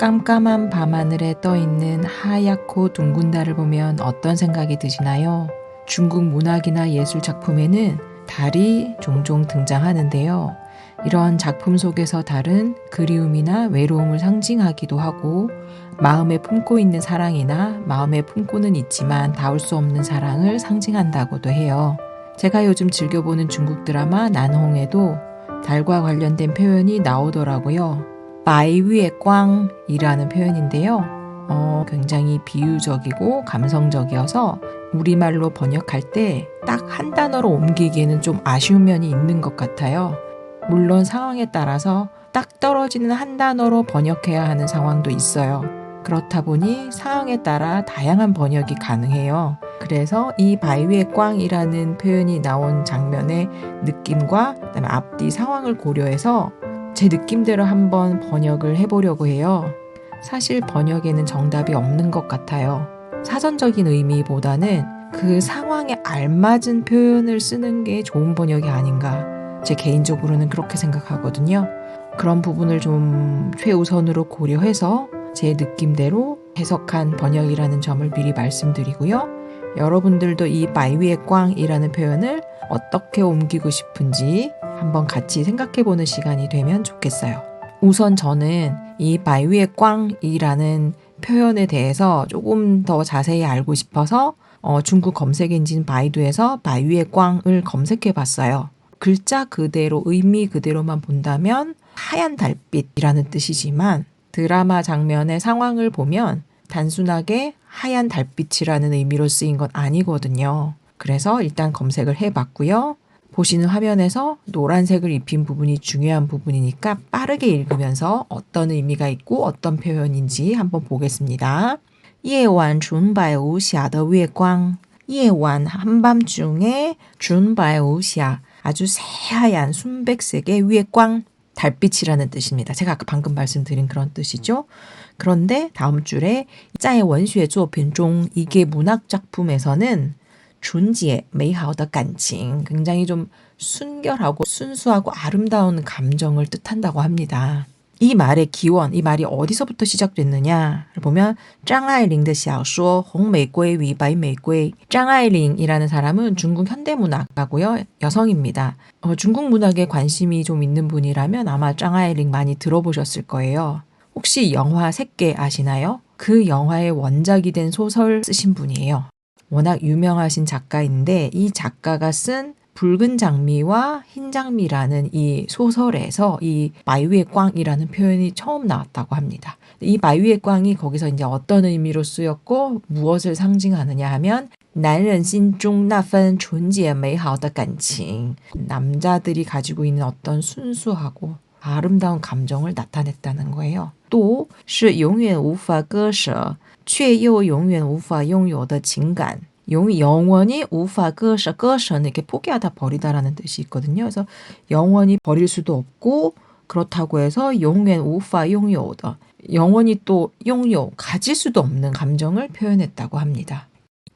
깜깜한 밤하늘에 떠있는 하얗고 둥근 달을 보면 어떤 생각이 드시나요? 중국 문학이나 예술 작품에는 달이 종종 등장하는데요. 이런 작품 속에서 달은 그리움이나 외로움을 상징하기도 하고 마음에 품고 있는 사랑이나 마음에 품고는 있지만 닿을 수 없는 사랑을 상징한다고도 해요. 제가 요즘 즐겨보는 중국 드라마 난홍에도 달과 관련된 표현이 나오더라고요. 바이위의 꽝이라는 표현인데요. 어, 굉장히 비유적이고 감성적이어서 우리말로 번역할 때 딱 한 단어로 옮기기에는 좀 아쉬운 면이 있는 것 같아요. 물론 상황에 따라서 딱 떨어지는 한 단어로 번역해야 하는 상황도 있어요. 그렇다 보니 상황에 따라 다양한 번역이 가능해요. 그래서 이 바위의 꽝이라는 표현이 나온 장면의 느낌과 그다음에 앞뒤 상황을 고려해서 제 느낌대로 한번 번역을 해보려고 해요. 사실 번역에는 정답이 없는 것 같아요. 사전적인 의미보다는 그 상황에 알맞은 표현을 쓰는 게 좋은 번역이 아닌가. 제 개인적으로는 그렇게 생각하거든요. 그런 부분을 좀 최우선으로 고려해서 제 느낌대로 해석한 번역이라는 점을 미리 말씀드리고요. 여러분들도 이 마이위의 꽝이라는 표현을 어떻게 옮기고 싶은지 한번 같이 생각해 보는 시간이 되면 좋겠어요. 우선 저는 이 마이위의 꽝이라는 표현에 대해서 조금 더 자세히 알고 싶어서 어, 중국 검색 엔진 바이두에서 마이위의 꽝을 검색해 봤어요. 글자 그대로 의미 그대로만 본다면 하얀 달빛이라는 뜻이지만 드라마 장면의 상황을 보면 단순하게 하얀 달빛이라는 의미로 쓰인 건 아니거든요. 그래서 일단 검색을 해 봤고요. 보시는 화면에서 노란색을 입힌 부분이 중요한 부분이니까 빠르게 읽으면서 어떤 의미가 있고 어떤 표현인지 한번 보겠습니다. 예완 준바의 우샤의 외광 예완 한밤중에 준바의 우샤 아주 새하얀 순백색의 외광 달빛이라는 뜻입니다. 제가 아까 방금 말씀드린 그런 뜻이죠. 그런데 다음 줄에 짜의 원수의 조빈종 이게 문학 작품에서는 존재의 메이하우더 간칭 굉장히 좀 순결하고 순수하고 아름다운 감정을 뜻한다고 합니다. 이 말의 기원, 이 말이 어디서부터 시작됐느냐를 보면 짱아이링의 小说 홍玫瑰 위 바이玫瑰 짱아이링이라는 사람은 중국 현대문학가고요. 여성입니다. 어, 중국 문학에 관심이 좀 있는 분이라면 아마 짱아이링 많이 들어보셨을 거예요. 혹시 영화 색계 아시나요? 그 영화의 원작이 된 소설 쓰신 분이에요. 워낙 유명하신 작가인데 이 작가가 쓴 붉은 장미와 흰 장미라는 이 소설에서 이 마이위의 꽝이라는 표현이 처음 나왔다고 합니다. 이 마이위의 꽝이 거기서 이제 어떤 의미로 쓰였고 무엇을 상징하느냐 하면 男人心中那份纯洁美好的感情 남자들이 가지고 있는 어떤 순수하고 아름다운 감정을 나타냈다는 거예요. 또, 是永远无法割舍却又永远无法拥有的情感 용 영원히 우파 끄셔 끄셔는 이렇게 포기하다 버리다라는 뜻이 있거든요. 그래서 영원히 버릴 수도 없고 그렇다고 해서 용엔 우파 용요다. 영원히 또 용요 가질 수도 없는 감정을 표현했다고 합니다.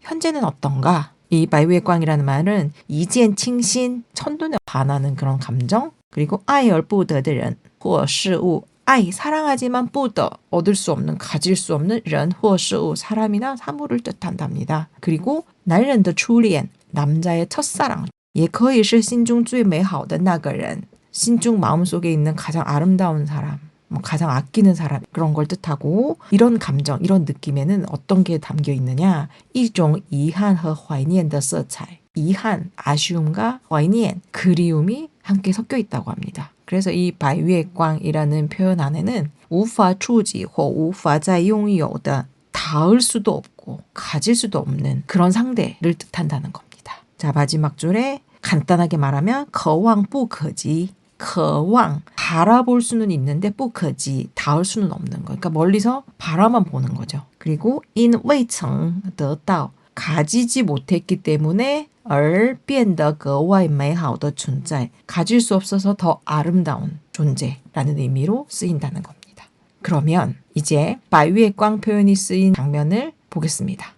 현재는 어떤가? 이 바이웨 꽝이라는 말은 이젠 칭신 천돈에 반하는 그런 감정 그리고 아이얼 부더들은 或事物 아이 사랑하지만 뿌더 얻을 수 없는 가질 수 없는 런或事物 사람이나 사물을 뜻한답니다. 그리고 男人的 初恋 남자의 첫사랑 也可以是 心中 最美好的那个人 心中 마음속에 있는 가장 아름다운 사람 뭐 가장 아끼는 사람 그런 걸 뜻하고 이런 감정 이런 느낌에는 어떤 게 담겨 있느냐 이종 이한和 怀念的 色彩 이한 아쉬움과 怀念 그리움이 함께 섞여 있다고 합니다. 그래서 이 바위의광이라는 표현 안에는 우파 초지 호 우파 자용요다 닿을 수도 없고 가질 수도 없는 그런 상대를 뜻한다는 겁니다. 자 마지막 줄에 간단하게 말하면 거왕 뿌거지 거왕 바라볼 수는 있는데 뿌거지 닿을 수는 없는 거. 그러니까 멀리서 바라만 보는 거죠. 그리고 인 웨이청 더다 가지지 못했기 때문에 而变得格外美好的存在 가질 수 없어서 더 아름다운 존재라는 의미로 쓰인다는 겁니다. 그러면 이제 바위의 꽝 표현이 쓰인 장면을 보겠습니다.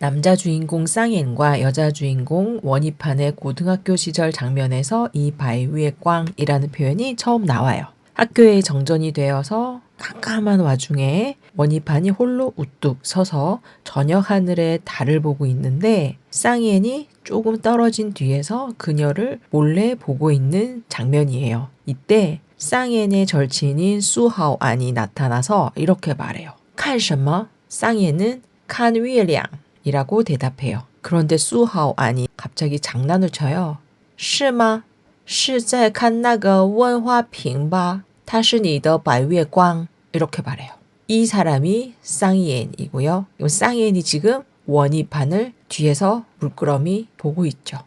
남자 주인공 쌍엔과 여자 주인공 원희판의 고등학교 시절 장면에서 이 바위의 꽝이라는 표현이 처음 나와요. 학교에 정전이 되어서 깜깜한 와중에 원희판이 홀로 우뚝 서서 저녁 하늘에 달을 보고 있는데 쌍이엔이 조금 떨어진 뒤에서 그녀를 몰래 보고 있는 장면이에요. 이때 쌍이엔의 절친인 수하오안이 나타나서 이렇게 말해요. 看什么? 쌍이엔은 看月亮 이라고 대답해요. 그런데 수하오안이 갑자기 장난을 쳐요. 是吗?是在看那个问花瓶吧? 它是你的白月光 이렇게 말해요. 이 사람이 쌍이엔이고요. 이 쌍이엔이 지금 원희판을 뒤에서 물끄러미 보고 있죠.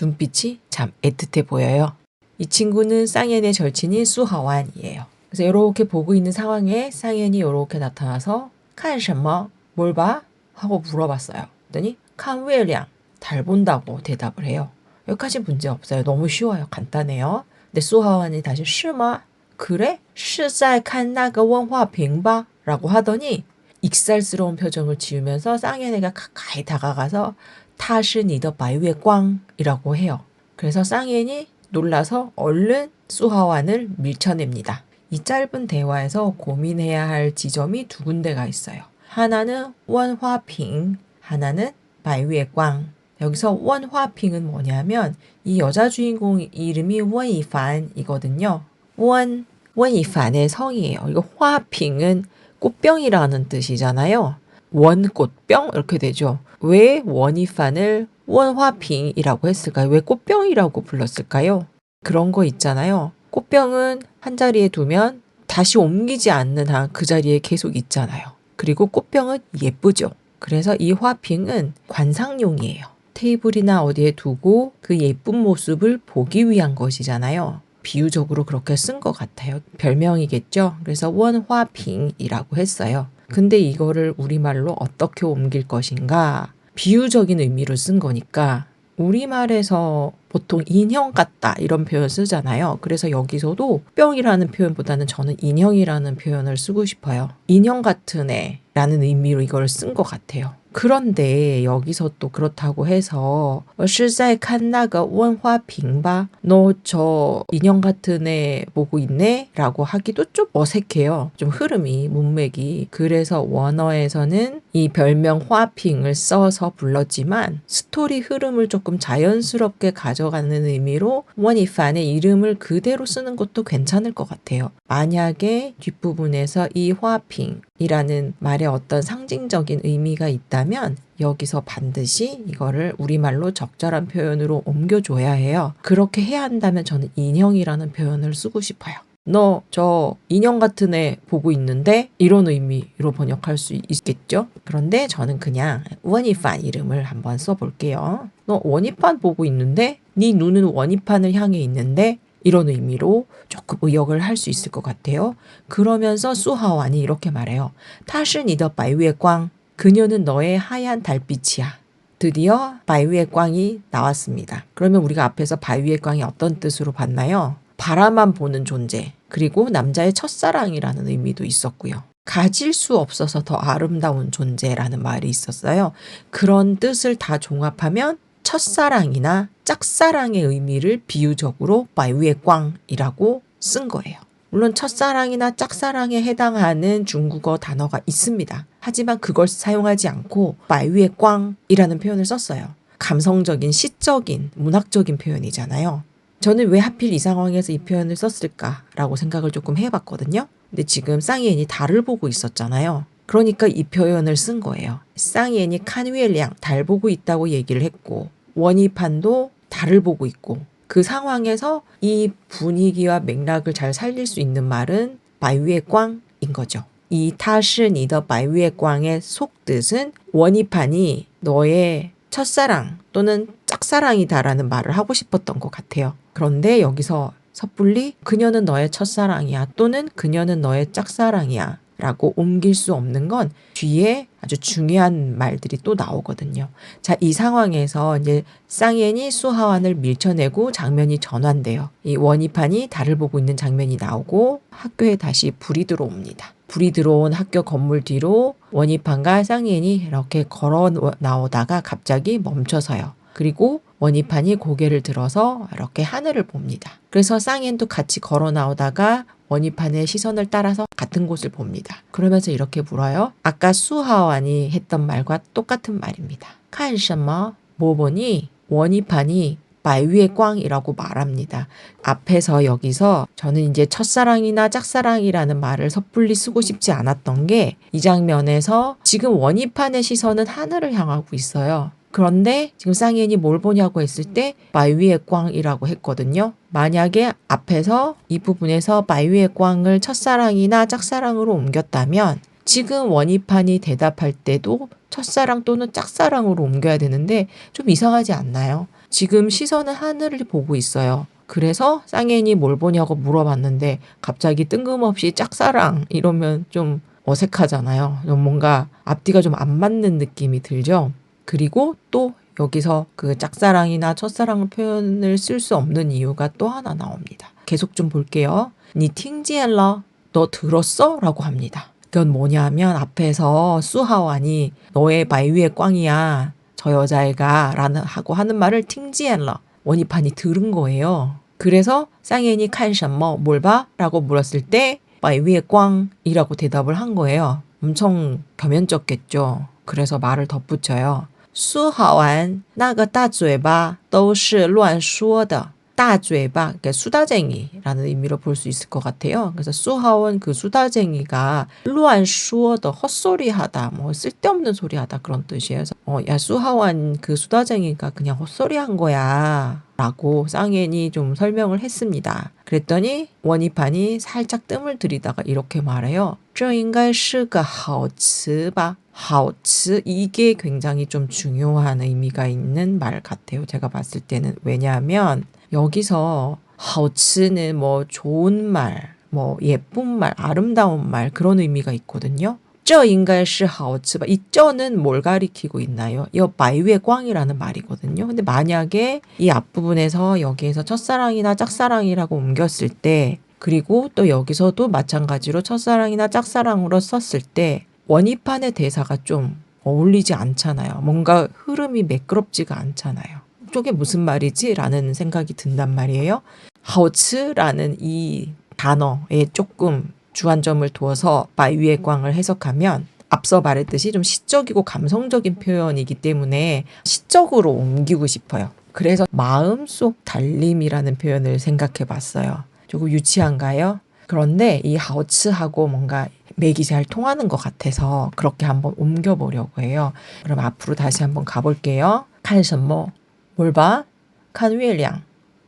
눈빛이 참 애틋해 보여요. 이 친구는 쌍이엔의 절친인 수하완이에요. 그래서 이렇게 보고 있는 상황에 쌍이엔이 이렇게 나타나서 看什么? 뭘 봐? 하고 물어봤어요. 그랬더니 看月亮, 달 본다고 대답을 해요. 여기까지 문제 없어요. 너무 쉬워요. 간단해요. 근데 수하완이 다시 是吗? 그래? 是在看那个问话瓶吧? 라고 하더니 익살스러운 표정을 지으면서 쌍이엔에게 가까이 다가가서 他是你的白月光 이라고 해요. 그래서 쌍이엔이 놀라서 얼른 수하완을 밀쳐냅니다. 이 짧은 대화에서 고민해야 할 지점이 두 군데가 있어요. 하나는 원화핑, 하나는 바이웨광. 여기서 원화핑은 뭐냐면 이 여자 주인공 이름이 원이판이거든요. 원, 원이판의 성이에요. 이거 화핑은 꽃병이라는 뜻이잖아요. 원꽃병 이렇게 되죠. 왜 원이판을 원화핑이라고 했을까요? 왜 꽃병이라고 불렀을까요? 그런 거 있잖아요. 꽃병은 한 자리에 두면 다시 옮기지 않는 한 그 자리에 계속 있잖아요. 그리고 꽃병은 예쁘죠. 그래서 이 화핑은 관상용이에요. 테이블이나 어디에 두고 그 예쁜 모습을 보기 위한 것이잖아요. 비유적으로 그렇게 쓴 것 같아요. 별명이겠죠. 그래서 원화핑이라고 했어요. 근데 이거를 우리말로 어떻게 옮길 것인가? 비유적인 의미로 쓴 거니까 우리말에서 보통 인형 같다 이런 표현 쓰잖아요. 그래서 여기서도 뿅이라는 표현보다는 저는 인형이라는 표현을 쓰고 싶어요. 인형 같은 애라는 의미로 이걸 쓴 것 같아요. 그런데 여기서 또 그렇다고 해서 어, 실사의 칸나가 원화빙바 너 저 인형 같은 애 보고 있네 라고 하기도 좀 어색해요. 좀 흐름이 문맥이 그래서 원어에서는 이 별명 화핑을 써서 불렀지만 스토리 흐름을 조금 자연스럽게 가져가는 의미로 원이판의 이름을 그대로 쓰는 것도 괜찮을 것 같아요. 만약에 뒷부분에서 이 화핑 이라는 말에 어떤 상징적인 의미가 있다면 여기서 반드시 이거를 우리말로 적절한 표현으로 옮겨줘야 해요. 그렇게 해야 한다면 저는 인형이라는 표현을 쓰고 싶어요. 너 저 인형 같은 애 보고 있는데 이런 의미로 번역할 수 있겠죠? 그런데 저는 그냥 원이판 이름을 한번 써볼게요. 너 원이판 보고 있는데 네 눈은 원이판을 향해 있는데 이런 의미로 조금 의역을 할 수 있을 것 같아요. 그러면서 수하완이 이렇게 말해요. 타신이더 바위의 꽝. 그녀는 너의 하얀 달빛이야. 드디어 바위의 꽝이 나왔습니다. 그러면 우리가 앞에서 바위의 꽝이 어떤 뜻으로 봤나요? 바라만 보는 존재, 그리고 남자의 첫사랑이라는 의미도 있었고요. 가질 수 없어서 더 아름다운 존재라는 말이 있었어요. 그런 뜻을 다 종합하면 첫사랑이나 짝사랑의 의미를 비유적으로 바위의 꽝이라고 쓴 거예요. 물론 첫사랑이나 짝사랑에 해당하는 중국어 단어가 있습니다. 하지만 그걸 사용하지 않고 바위의 꽝이라는 표현을 썼어요. 감성적인, 시적인, 문학적인 표현이잖아요. 저는 왜 하필 이 상황에서 이 표현을 썼을까라고 생각을 조금 해봤거든요. 근데 지금 쌍이엔이 달을 보고 있었잖아요. 그러니까 이 표현을 쓴 거예요. 쌍이엔이 칸위엘량 달 보고 있다고 얘기를 했고 원이판도 달을 보고 있고 그 상황에서 이 분위기와 맥락을 잘 살릴 수 있는 말은 바위의 꽝인 거죠. 이 타시니더 바위의 꽝의 속뜻은 원이판이 너의 첫사랑 또는 짝사랑이다라는 말을 하고 싶었던 것 같아요. 그런데 여기서 섣불리 그녀는 너의 첫사랑이야 또는 그녀는 너의 짝사랑이야 라고 옮길 수 없는 건 뒤에 아주 중요한 말들이 또 나오거든요. 자, 이 상황에서 이제 쌍이엔이 수하완을 밀쳐내고 장면이 전환돼요. 이 원이판이 달을 보고 있는 장면이 나오고 학교에 다시 불이 들어옵니다. 불이 들어온 학교 건물 뒤로 원이판과 쌍이엔이 이렇게 걸어 나오다가 갑자기 멈춰서요. 그리고 원이판이 고개를 들어서 이렇게 하늘을 봅니다. 그래서 쌍이엔도 같이 걸어 나오다가 원이판의 시선을 따라서 같은 곳을 봅니다. 그러면서 이렇게 물어요. 아까 수하완이 했던 말과 똑같은 말입니다. 칸셔머 모보니 원이판이 말위의 꽝이라고 말합니다. 앞에서 여기서 저는 이제 첫사랑이나 짝사랑이라는 말을 섣불리 쓰고 싶지 않았던 게 이 장면에서 지금 원이판의 시선은 하늘을 향하고 있어요. 그런데 지금 쌍이엔이 뭘 보냐고 했을 때 말위의 꽝이라고 했거든요. 만약에 앞에서 이 부분에서 마위의 꽝을 첫사랑이나 짝사랑으로 옮겼다면 지금 원희판이 대답할 때도 첫사랑 또는 짝사랑으로 옮겨야 되는데 좀 이상하지 않나요? 지금 시선은 하늘을 보고 있어요. 그래서 쌍엔이 뭘 보냐고 물어봤는데 갑자기 뜬금없이 짝사랑 이러면 좀 어색하잖아요. 좀 뭔가 앞뒤가 좀 안 맞는 느낌이 들죠. 그리고 또 여기서 그 짝사랑이나 첫사랑 표현을 쓸 수 없는 이유가 또 하나 나옵니다. 계속 좀 볼게요. 니 팅지엘러 너 들었어? 라고 합니다. 그건 뭐냐면 앞에서 수하완이 너의 마이위의 꽝이야. 저 여자애가 라는 하고 하는 말을 팅지엘러 원희판이 들은 거예요. 그래서 쌍엔이 칼샴머 뭘 봐? 라고 물었을 때 마이위의 꽝이라고 대답을 한 거예요. 엄청 겸연쩍겠죠. 그래서 말을 덧붙여요. 苏好玩那个大嘴巴都是乱说的。 따嘴바, 그러니까 수다쟁이라는 의미로 볼 수 있을 것 같아요. 그래서 수하원 그 수다쟁이가 루안 슈어더 헛소리하다, 뭐 쓸데없는 소리하다 그런 뜻이에요. 그래서 어, 야 수하원 그 수다쟁이가 그냥 헛소리한 거야. 라고 쌍엔이 좀 설명을 했습니다. 그랬더니 원희판이 살짝 뜸을 들이다가 이렇게 말해요. 这应该是个好词吧. 好词 이게 굉장히 좀 중요한 의미가 있는 말 같아요. 제가 봤을 때는 왜냐하면 여기서 하우츠는 뭐 좋은 말, 뭐 예쁜 말, 아름다운 말 그런 의미가 있거든요. 这应该是好吃吧. 이 쩌는 뭘 가리키고 있나요? 이 마이웨 꽝이라는 말이거든요. 근데 만약에 이 앞부분에서 여기에서 첫사랑이나 짝사랑이라고 옮겼을 때 그리고 또 여기서도 마찬가지로 첫사랑이나 짝사랑으로 썼을 때 원희판의 대사가 좀 어울리지 않잖아요. 뭔가 흐름이 매끄럽지가 않잖아요. 저게 무슨 말이지? 라는 생각이 든단 말이에요. 하우츠라는 이 단어에 조금 주안점을 두어서 바위의 광을 해석하면 앞서 말했듯이 좀 시적이고 감성적인 표현이기 때문에 시적으로 옮기고 싶어요. 그래서 마음속 달림이라는 표현을 생각해 봤어요. 조금 유치한가요? 그런데 이 하우츠하고 뭔가 맥이 잘 통하는 것 같아서 그렇게 한번 옮겨보려고 해요. 그럼 앞으로 다시 한번 가볼게요. 看什么? 뭘 봐? 看月亮.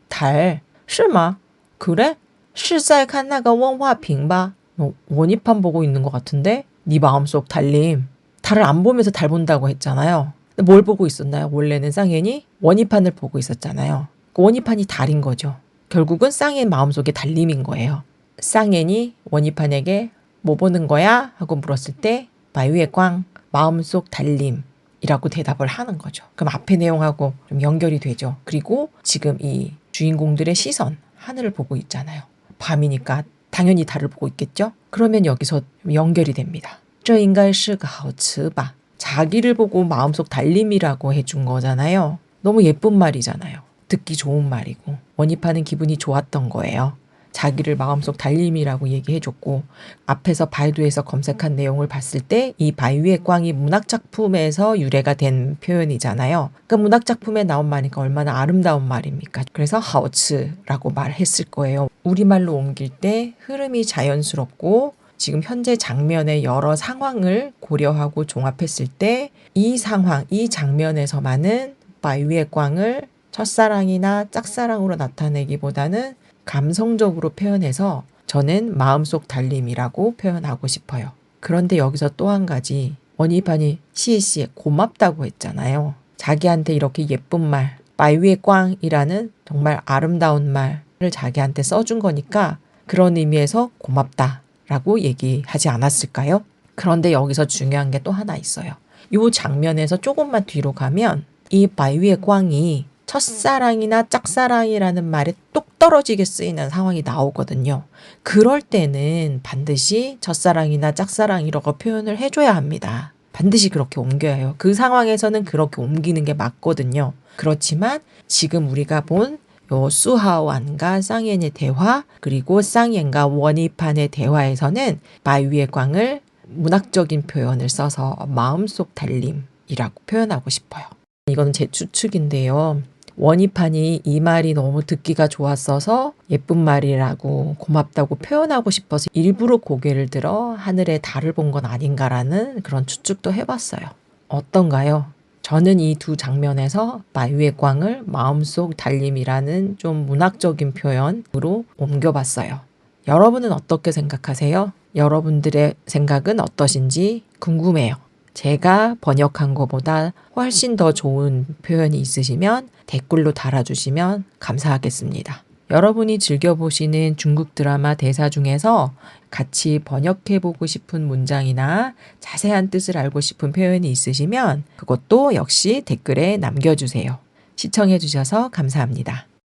달. 是吗? 그래? 是在看那个问话屏吧? 너 원희판 보고 있는 것 같은데? 네 마음속 달림. 달을 안 보면서 달 본다고 했잖아요. 근데 뭘 보고 있었나요? 원래는 쌍현이 원희판을 보고 있었잖아요. 그 원희판이 달인 거죠. 결국은 쌍현 마음속에 달림인 거예요. 쌍현이 원희판에게 뭐 보는 거야? 하고 물었을 때 마유의 꽝 마음속 달림 이라고 대답을 하는 거죠. 그럼 앞의 내용하고 좀 연결이 되죠. 그리고 지금 이 주인공들의 시선, 하늘을 보고 있잖아요. 밤이니까 당연히 달을 보고 있겠죠? 그러면 여기서 연결이 됩니다. 这应该是个好词吧. 자기를 보고 마음속 달림이라고 해준 거잖아요. 너무 예쁜 말이잖아요. 듣기 좋은 말이고 원입하는 기분이 좋았던 거예요. 자기를 마음속 달림이라고 얘기해줬고 앞에서 바이두에서 검색한 내용을 봤을 때 이 바이위의 꽝이 문학작품에서 유래가 된 표현이잖아요. 그러니까 문학작품에 나온 말이니까 얼마나 아름다운 말입니까? 그래서 하우츠라고 말했을 거예요. 우리말로 옮길 때 흐름이 자연스럽고 지금 현재 장면의 여러 상황을 고려하고 종합했을 때 이 상황, 이 장면에서만은 바이위의 꽝을 첫사랑이나 짝사랑으로 나타내기보다는 감성적으로 표현해서 저는 마음속 달림이라고 표현하고 싶어요. 그런데 여기서 또 한 가지 원희판이 시시 고맙다고 했잖아요. 자기한테 이렇게 예쁜 말, 마이위의 꽝이라는 정말 아름다운 말을 자기한테 써준 거니까 그런 의미에서 고맙다라고 얘기하지 않았을까요? 그런데 여기서 중요한 게 또 하나 있어요. 이 장면에서 조금만 뒤로 가면 이 마이위의 꽝이 첫사랑이나 짝사랑이라는 말에 똑 떨어지게 쓰이는 상황이 나오거든요. 그럴 때는 반드시 첫사랑이나 짝사랑이라고 표현을 해줘야 합니다. 반드시 그렇게 옮겨야 해요. 그 상황에서는 그렇게 옮기는 게 맞거든요. 그렇지만 지금 우리가 본 요 수하완과 쌍옌의 대화 그리고 쌍옌과 원희판의 대화에서는 마유의 광을 문학적인 표현을 써서 마음속 달림이라고 표현하고 싶어요. 이거는 제 추측인데요. 원희판이 이 말이 너무 듣기가 좋았어서 예쁜 말이라고 고맙다고 표현하고 싶어서 일부러 고개를 들어 하늘의 달을 본 건 아닌가라는 그런 추측도 해봤어요. 어떤가요? 저는 이 두 장면에서 마유의 광을 마음속 달림이라는 좀 문학적인 표현으로 옮겨봤어요. 여러분은 어떻게 생각하세요? 여러분들의 생각은 어떠신지 궁금해요. 제가 번역한 것보다 훨씬 더 좋은 표현이 있으시면 댓글로 달아주시면 감사하겠습니다. 여러분이 즐겨보시는 중국 드라마 대사 중에서 같이 번역해보고 싶은 문장이나 자세한 뜻을 알고 싶은 표현이 있으시면 그것도 역시 댓글에 남겨주세요. 시청해주셔서 감사합니다.